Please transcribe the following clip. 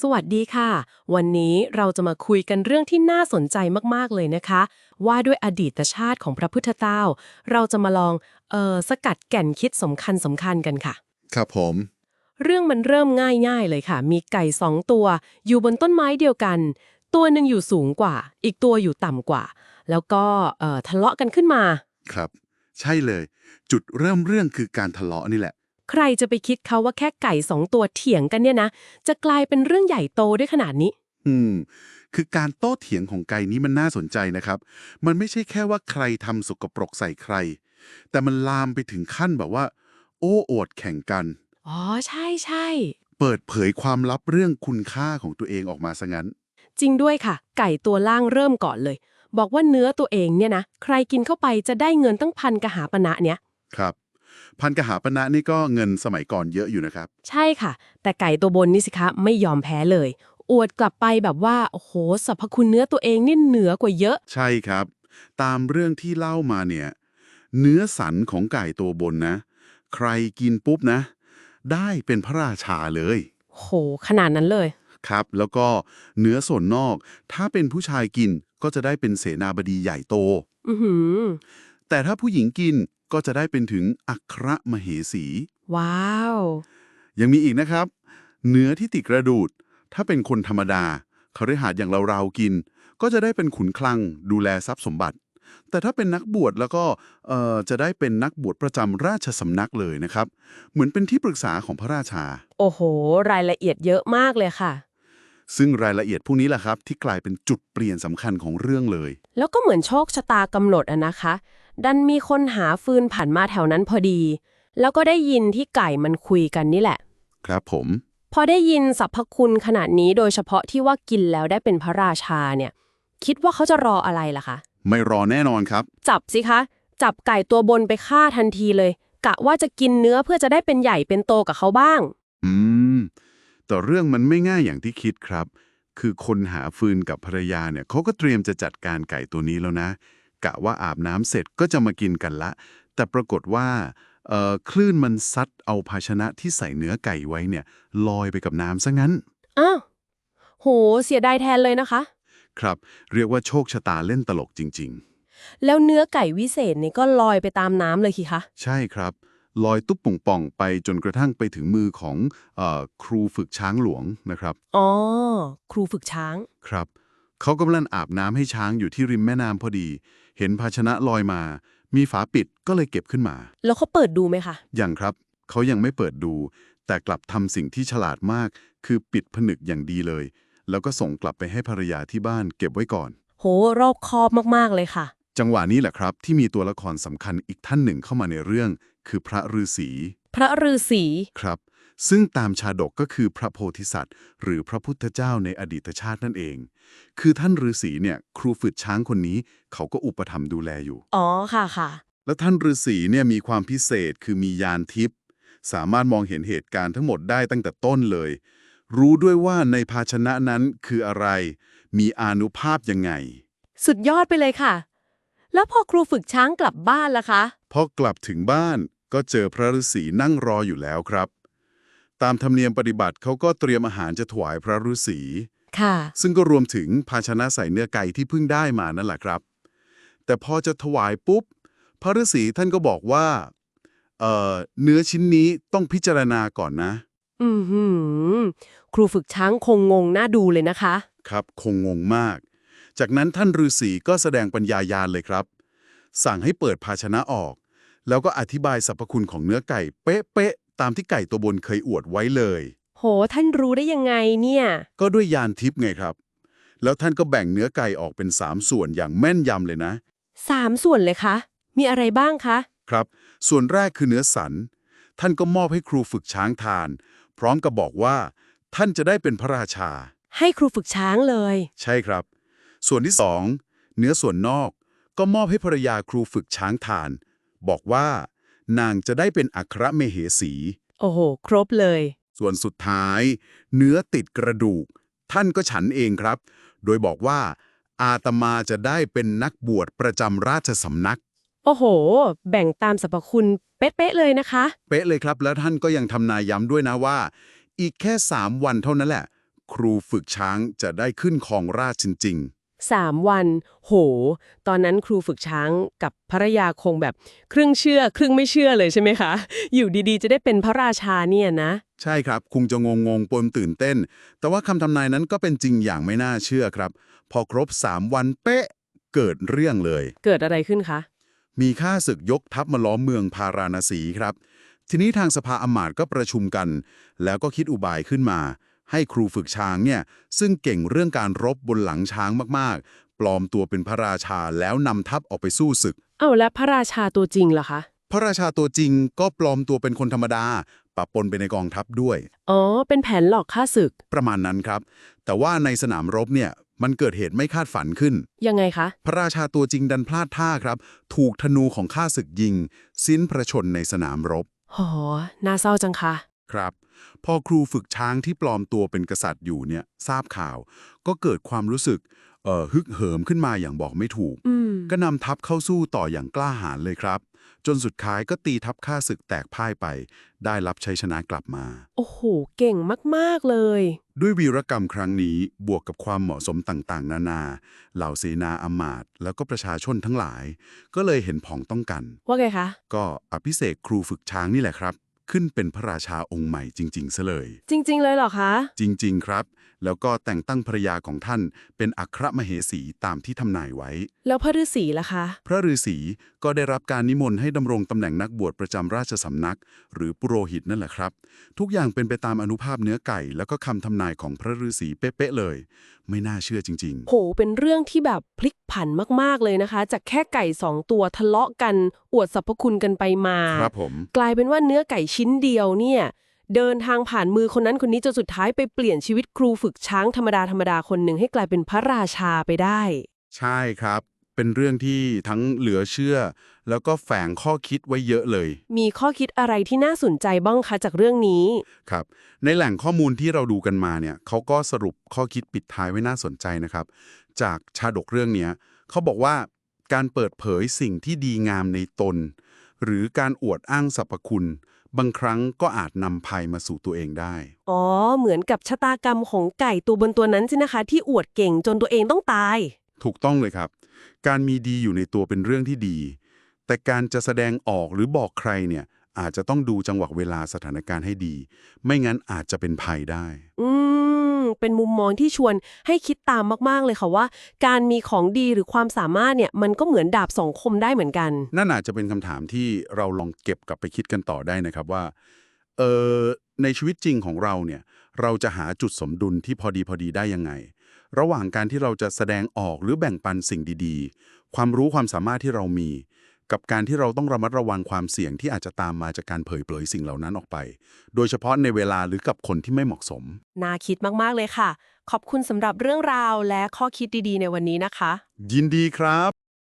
สวัสดีค่ะ วันนี้เราจะมาคุยกันเรื่องที่น่าสนใจมากๆเลยนะคะ ว่าด้วยอดีตชาติของพระพุทธเจ้า เราจะมาลองเออสกัดแก่นคิดสำคัญสำคัญกันค่ะ ครับผม เรื่องมันเริ่มง่ายๆเลยค่ะ มีไก่สองตัว อยู่บนต้นไม้เดียวกัน ตัวหนึ่งอยู่สูงกว่า อีกตัวอยู่ต่ำกว่า แล้วก็เอ่อทะเลาะกันขึ้นมา ครับ ใช่เลย จุดเริ่มเรื่องคือการทะเลาะนี่แหละ ใครจะไปคิดเขาว่าแค่ไก่สองตัวเถียงกันเนี่ยนะ จะกลายเป็นเรื่องใหญ่โตได้ขนาดนี้ อืม คือการโต้เถียงของไก่นี้มันน่าสนใจนะครับ มันไม่ใช่แค่ว่าใครทำสกปรกใส่ใคร แต่มันลามไปถึงขั้นแบบว่า โอ้อวดแข่งกัน อ๋อ ใช่ใช่ เปิดเผยความลับเรื่องคุณค่าของตัวเองออกมาซะงั้น จริงด้วยค่ะ ไก่ตัวล่างเริ่มก่อนเลย บอกว่าเนื้อตัวเองเนี่ยนะ ใครกินเข้าไปจะได้เงินตั้งพันกหาปณะเนี่ย ครับ พันกหาปณะนี่ก็เงินสมัยก่อนเยอะอยู่นะครับ ใช่ค่ะ แต่ไก่ตัวบนนี่สิคะไม่ยอมแพ้เลย อวดกลับไปแบบว่า โอ้โหสรรพคุณเนื้อตัวเองนี่เหนือกว่าเยอะ ใช่ครับ ตามเรื่องที่เล่ามาเนี่ย เนื้อสันของไก่ตัวบนนะ ใครกินปุ๊บนะ ได้เป็นพระราชาเลย โห ขนาดนั้นเลย ครับ แล้วก็เนื้อส่วนนอก ถ้าเป็นผู้ชายกินก็จะได้เป็นเสนาบดีใหญ่โต อือหือ แต่ถ้าผู้หญิงกิน ก็จะได้เป็นถึงอัครมเหสี ว้าว ยังมีอีกนะครับ เนื้อที่ติดกระดูด ถ้าเป็นคนธรรมดาเขาได้หาดอย่างเราเราๆกิน ก็จะได้เป็นขุนคลัง ดูแลทรัพย์สมบัติ แต่ถ้าเป็นนักบวชแล้วก็เอ่อจะได้เป็นนักบวชประจำราชสำนักเลยนะครับ เหมือนเป็นที่ปรึกษาของพระราชา โอ้โห รายละเอียดเยอะมากเลยค่ะซึ่งรายละเอียดพวกนี้แหละครับ ที่กลายเป็นจุดเปลี่ยนสำคัญของเรื่องเลย แล้วก็เหมือนโชคชะตากำหนดอะนะคะ ดันมีคนหาฟืนผ่านมาแถวนั้นพอดี แล้วก็ได้ยินที่ไก่มันคุยกันนี่แหละ ครับผม พอได้ยินสรรพคุณขนาดนี้โดยเฉพาะที่ว่ากินแล้วได้เป็นพระราชาเนี่ย คิดว่าเขาจะรออะไรล่ะคะ ไม่รอแน่นอนครับ จับสิคะ จับไก่ตัวบนไปฆ่าทันทีเลย กะว่าจะกินเนื้อเพื่อจะได้เป็นใหญ่เป็นโตกับเขาบ้าง อืม แต่เรื่องมันไม่ง่ายอย่างที่คิดครับ คือคนหาฟืนกับภรรยาเนี่ยเขาก็เตรียมจะจัดการไก่ตัวนี้แล้วนะ กะว่าอาบน้ำเสร็จก็จะมากินกันละ แต่ปรากฏว่าเอ่อคลื่นมันซัดเอาภาชนะที่ใส่เนื้อไก่ไว้เนี่ยลอยไปกับน้ำซะงั้น อ้าว โห เสียดายแทนเลยนะคะ ครับ เรียกว่าโชคชะตาเล่นตลกจริงแล้วเนื้อไก่วิเศษนี่ก็ลอยไปตามน้ำเลยคีคะๆใช่ครับ ลอยตุ๊บป่องป่องๆไปจนกระทั่งไปถึงมือของเออครูฝึกช้างหลวงนะครับ อ๋อ ครูฝึกช้าง ครับ เขากำลังอาบน้ำให้ช้างอยู่ที่ริมแม่น้ำพอดี เห็นภาชนะลอยมา มีฝาปิดก็เลยเก็บขึ้นมา แล้วเขาเปิดดูไหมคะ อย่างครับ เขายังไม่เปิดดู แต่กลับทำสิ่งที่ฉลาดมาก คือปิดผนึกอย่างดีเลย แล้วก็ส่งกลับไปให้ภรรยาที่บ้านเก็บไว้ก่อน โห รอบคอบมาก ๆ เลยค่ะ จังหวะนี้แหละครับ ที่มีตัวละครสำคัญอีกท่านหนึ่งเข้ามาในเรื่อง คือพระฤาษี พระฤาษี ครับ ซึ่งตามชาดกก็คือพระโพธิสัตว์ หรือพระพุทธเจ้าในอดีตชาตินั่นเอง คือท่านฤาษีเนี่ยครูฝึกช้างคนนี้เขาก็อุปถัมภ์ดูแลอยู่ อ๋อค่ะค่ะ แล้วท่านฤาษีเนี่ยมีความพิเศษคือมียานทิพย์สามารถมองเห็นเหตุการณ์ทั้งหมดได้ตั้งแต่ต้นเลย รู้ด้วยว่าในภาชนะนั้นคืออะไร มีอานุภาพยังไง สุดยอดไปเลยค่ะ แล้วพอครูฝึกช้างกลับบ้านล่ะคะ พอกลับถึงบ้านก็เจอพระฤาษีนั่งรออยู่แล้วครับ ตามธรรมเนียมปฏิบัติเขาก็เตรียมอาหารจะถวายพระฤาษีค่ะ ซึ่งก็รวมถึงภาชนะใส่เนื้อไก่ที่เพิ่งได้มานั่นแหละครับ แต่พอจะถวายปุ๊บ พระฤาษีท่านก็บอกว่าเอ่อเนื้อชิ้นนี้ต้องพิจารณาก่อนนะ อือหือ ครูฝึกช้างคงงงน่าดูเลยนะคะ ครับ คงงงมาก จากนั้นท่านฤาษีก็แสดงปัญญายาณเลยครับ สั่งให้เปิดภาชนะออก แล้วก็อธิบายสรรพคุณของเนื้อไก่ เป๊ะๆ ตามที่ไก่ตัวบนเคยอวดไว้เลย โห ท่านรู้ได้ยังไงเนี่ย ก็ด้วยยานทิพย์ไงครับ แล้วท่านก็แบ่งเนื้อไก่ออกเป็นสามส่วนอย่างแม่นยำเลยนะ สามส่วนเลยคะ มีอะไรบ้างคะ ครับ ส่วนแรกคือเนื้อสัน ท่านก็มอบให้ครูฝึกช้างทาน พร้อมกับบอกว่า ท่านจะได้เป็นพระราชา ให้ครูฝึกช้างเลย ใช่ครับ ส่วนที่สองเนื้อส่วนนอกก็มอบให้ภรรยาครูฝึกช้างทาน บอกว่า นางจะได้เป็นอัครเมเหสี โอ้โห ครบเลย ส่วนสุดท้าย เนื้อติดกระดูก ท่านก็ฉันเองครับ โดยบอกว่า อาตมาจะได้เป็นนักบวชประจำราชสำนัก โอ้โห แบ่งตามสรรพคุณเป๊ะๆเลยนะคะ เป๊ะเลยครับ แล้วท่านก็ยังทำนายย้ำด้วยนะว่า อีกแค่ 3 วันเท่านั้นแหละ ครูฝึกช้างจะได้ขึ้นคองราชจริงๆ 3 วัน โห ตอนนั้นครูฝึกช้างกับภรรยาคงแบบครึ่งเชื่อ ครึ่งไม่เชื่อเลยใช่ไหมคะ อยู่ดีๆ จะได้เป็นพระราชาเนี่ยนะ ใช่ครับ คงจะงงงปนตื่นเต้น แต่ว่าคำทำนายนั้นก็เป็นจริงอย่างไม่น่าเชื่อครับ พอครบ 3 วันเป๊ะเกิดเรื่องเลย เกิดอะไรขึ้นคะ มีข้าศึกยกทัพมาล้อมเมืองพาราณสีครับ ทีนี้ทางสภาอมาตย์ก็ประชุมกัน แล้วก็คิดอุบายขึ้นมา ให้ครูฝึกช้างเนี่ยซึ่งเก่งเรื่องการรบบนหลังช้างมากๆ ปลอมตัวเป็นพระราชาแล้วนำทัพออกไปสู้ศึก เอ้าแล้วพระราชาตัวจริงล่ะคะ พระราชาตัวจริงก็ปลอมตัวเป็นคนธรรมดาปะปนไปในกองทัพด้วย อ๋อ เป็นแผนหลอกฆ่าศึก ประมาณนั้นครับ แต่ว่าในสนามรบเนี่ยมันเกิดเหตุไม่คาดฝันขึ้น ยังไงคะ พระราชาตัวจริงดันพลาดท่าครับ ถูกธนูของข้าศึกยิง สิ้นพระชนในสนามรบหอน่าเศร้าจังค่ะ ครับ พอครูฝึกช้างที่ปลอมตัวเป็นกษัตริย์อยู่เนี่ยทราบข่าว ก็เกิดความรู้สึกเอ่อฮึกเหิมขึ้นมาอย่างบอกไม่ถูกอืมก็นำทัพเข้าสู้ต่ออย่างกล้าหาญเลยครับ จนสุดท้ายก็ตีทัพข้าศึกแตกพ่ายไป ได้รับชัยชนะกลับมา โอ้โห เก่งมาก ๆ เลย ด้วยวีรกรรมครั้งนี้บวกกับความเหมาะสมต่างๆ นานา เหล่าเสนาอำมาตย์แล้วก็ประชาชนทั้งหลาย ก็เลยเห็นพ้องต้องกัน ว่าไงคะ ก็อภิเษกครูฝึกช้างนี่แหละครับ ขึ้นเป็นพระราชาองค์ใหม่จริงๆซะเลย จริง ๆ เลยเหรอคะ จริง ๆ ครับ แล้วก็แต่งตั้งภรรยาของท่านเป็นอัครมเหสีตามที่ทำนายไว้ แล้วพระฤาษีล่ะคะ พระฤาษีก็ได้รับการนิมนต์ให้ดำรงตำแหน่งนักบวชประจำราชสำนัก หรือปุโรหิตนั่นแหละครับ ทุกอย่างเป็นไปตามอนุภาพเนื้อไก่ แล้วก็คำทำนายของพระฤาษีเป๊ะๆเลย ไม่น่าเชื่อจริงโห เป็นเรื่องที่แบบพลิกผันมากๆเลยนะคะ จากแค่ไก่สองตัวทะเลาะกันอวดสรรพคุณกันไปมาๆครับผมกลายเป็นว่าเนื้อไก่ชิ้นเดียวเนี่ย เดินทางผ่านมือคนนั้นคนนี้จนสุดท้ายไปเปลี่ยนชีวิตครูฝึกช้างธรรมดาธรรมดาคนหนึ่งให้กลายเป็นพระราชาไปได้ ใช่ครับ เป็นเรื่องที่ทั้งเหลือเชื่อ แล้วก็แฝงข้อคิดไว้เยอะเลย มีข้อคิดอะไรที่น่าสนใจบ้างคะจากเรื่องนี้ ครับ ในแหล่งข้อมูลที่เราดูกันมาเนี่ยเขาก็สรุปข้อคิดปิดท้ายไว้น่าสนใจนะครับ จากชาดกเรื่องเนี้ยเขาบอกว่า การเปิดเผยสิ่งที่ดีงามในตน หรือการอวดอ้างสรรพคุณ บางครั้งก็อาจนำภัยมาสู่ตัวเองได้ อ๋อ เหมือนกับชะตากรรมของไก่ตัวบนตัวนั้นใช่นะคะ ที่อวดเก่งจนตัวเองต้องตาย ถูกต้องเลยครับ การมีดีอยู่ในตัวเป็นเรื่องที่ดี แต่การจะแสดงออกหรือบอกใครเนี่ย อาจจะต้องดูจังหวะเวลาสถานการณ์ให้ดี ไม่งั้นอาจจะเป็นภัยได้ อืม เป็นมุมมองที่ชวนให้คิดตามมากๆเลยค่ะว่า การมีของดีหรือความสามารถเนี่ยมันก็เหมือนดาบสองคมได้เหมือนกัน นั่นอาจจะเป็นคำถามที่เราลองเก็บกลับไปคิดกันต่อได้นะครับว่าเออในชีวิตจริงของเราเนี่ยเราจะหาจุดสมดุลที่พอดีพอดีได้ยังไง ระหว่างการที่เราจะแสดงออกหรือแบ่งปันสิ่งดีๆ ความรู้ความสามารถที่เรามี กับการที่เราต้องระมัดระวังความเสี่ยงที่อาจจะตามมาจากการเผยเผยสิ่งเหล่านั้นออกไป โดยเฉพาะในเวลาหรือกับคนที่ไม่เหมาะสม น่าคิดมากๆเลยค่ะ ขอบคุณสำหรับเรื่องราวและข้อคิดดีๆ ในวันนี้นะคะ ยินดีครับ